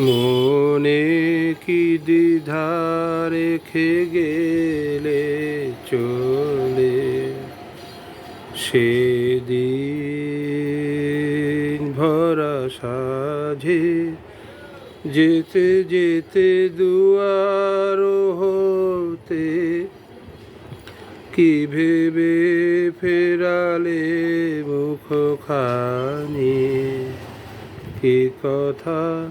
মনে কি দ্বিধা রেখে গেলে চলে? সেদিন ভরা সাঝে যেতে যেতে দুয়ার হতে কি ভেবে ফেরালে মুখ খানি কি কথা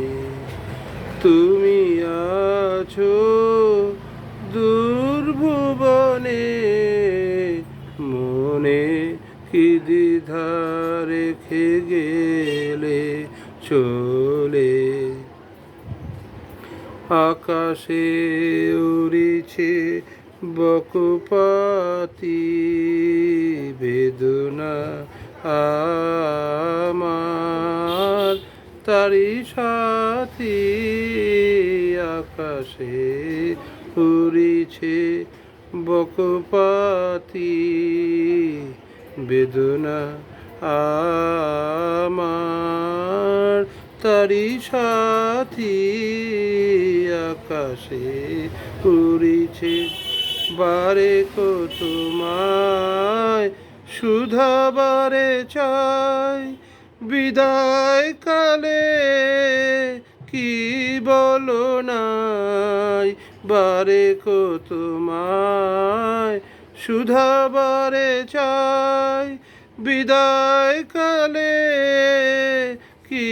তুমি আছো দুর্ভুবনে মনে কি দ্বিধা রেখে গেলে চলে? আকাশে উড়িছে বকুপাতি বেদনা আমার তারি সাথী আকাশে উড়িছে বকুপাতি। বেদনা আমার তারি সাথী আকাশে উড়িছে। বারে কো তোমায় সুধাবারে চাই বিদায় কালে কি বলো নাই? বারে কো তোমায় সুধাবারে চাই। বিদায় কালে কি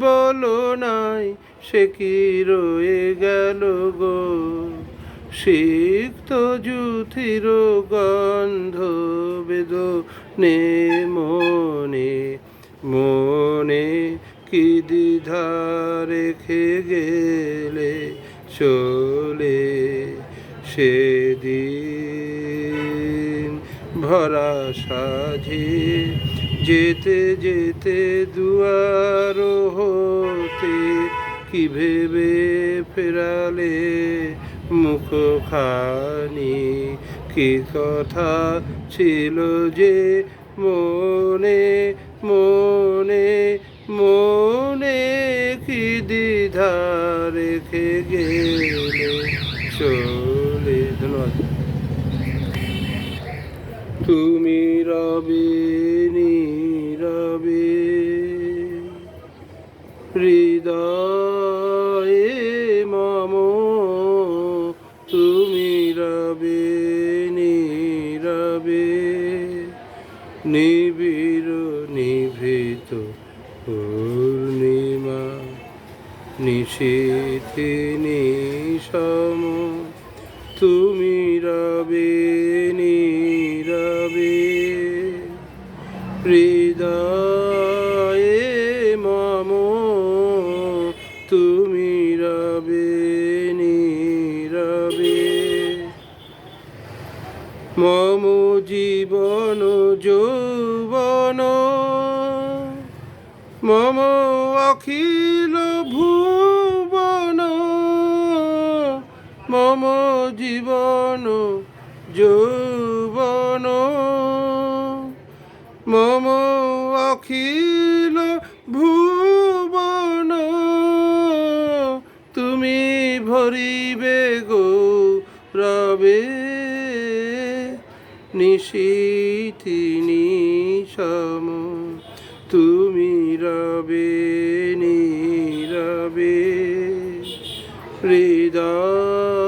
বলো নাই? সে কি রয়ে গেল গো? সিক্ত জুথির গন্ধ বেদ নে মনে মনে কি দ্বিধা রেখে গেলে চলে সেদিন? ভরা সাঝে যেতে যেতে দুয়ার হতে কি ভেবে ফেরালে মুখ খানি কি কথা ছিল যে মনে মনে মনে কি দ্বিধা রেখে গেলে চলে। ধন্যবাদ। তুমি রবে, নীরবে, হৃদয়ে মম, তুমি রবে, নীরবে, নিবিড় নিভৃত পূর্ণিমা নিশীথে নিশম। তুমি রবে, নীরবে, হৃদয়ে মম। তুমি রবে, নীরবে। মম জীবন, যৌবন। মম অখিল ভুবন, মম জীবন যৌবন, মম অখিল ভুবন, তুমি ভরিবে গো রবে নিশীথি নিশম তুমি নীরবে নীরবে, হৃদয়ে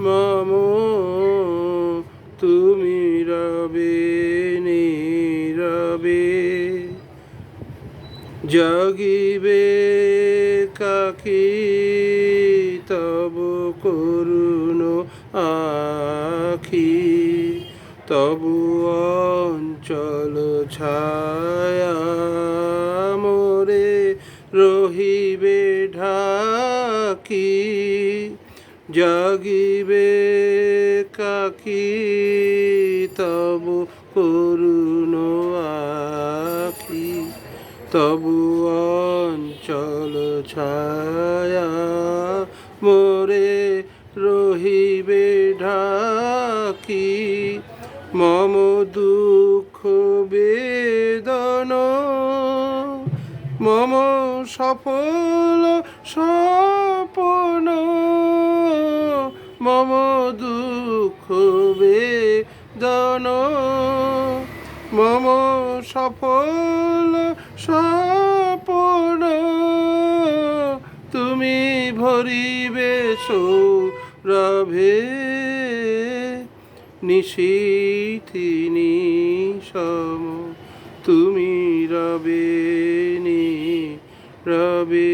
মম, তুমি রবে, নীরবে। জগিবে কাকি, তব করুন আখি, তবু অঞ্চল ছায়া জাগিবে কাকি তবু করুণ আখি, তবু অঞ্চল ছায়া মোরে রহিবে ঢাকি। মম দুঃখ বেদন, মম সফল স্বপন। মম দুঃখ বেদন। মম সফল স্বপন। তুমি ভরিবে সৌরভে। নিশীথিনী সম তুমি রবে, নি রবে।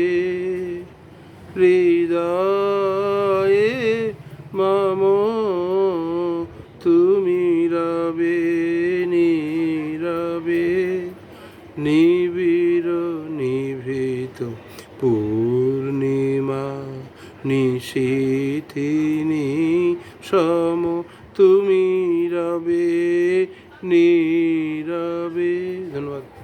হৃদয়ে মাম তুমি রবে নীরবে নিবির নিভৃত পূর্ণিমা নিশীথিনী সম তুমি রবে নীরবে। ধন্যবাদ।